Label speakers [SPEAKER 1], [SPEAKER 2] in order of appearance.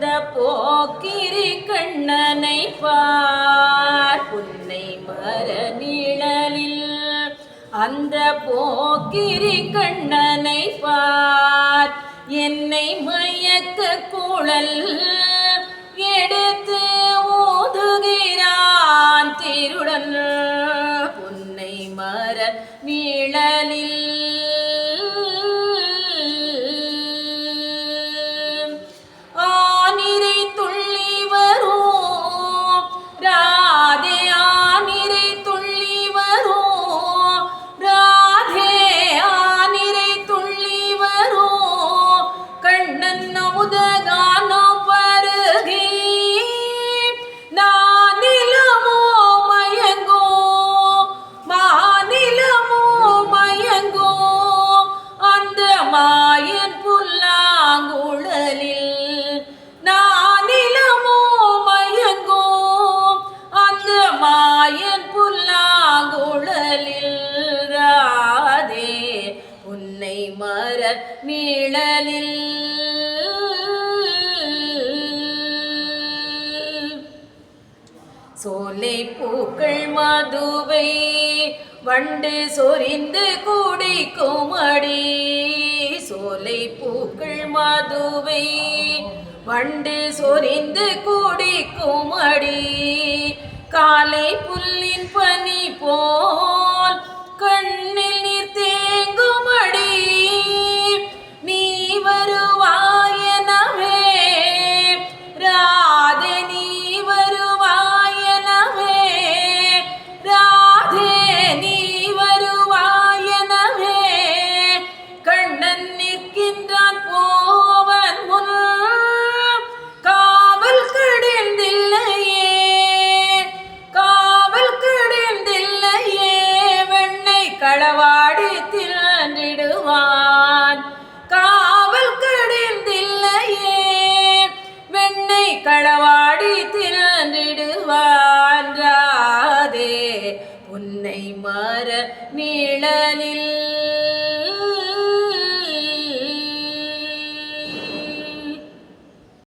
[SPEAKER 1] வந்த போக்கிரி கண்ணனை பார். புன்னை மர நிழலில் அந்த போக்கிரி கண்ணனை பார். என்னை மயக்க குழல் எடுத்து ஊதுகிறான் திருடன். புன்னை மர நிழலில் அமுதகானோ பருகி நானிலமோ மயங்கோ மாநிலமோ மயங்கோ அந்த மாயன் புல்லாங்குழலில் நானிலமோ மயங்கோ அந்த மாயன் புல்லாங்குழலில் ராதே உன்னை மர சோலை பூக்கள் மதுவை வண்டு சொரிந்து குடிக்கும் அடி. சோலை பூக்கள் மதுவை வண்டு சொரிந்து குடிக்கும் அடி. காலை புல்லின் பனி போ நடவாடி திரண்டிடுவான்றாதே உன்னை மாற நிழலில்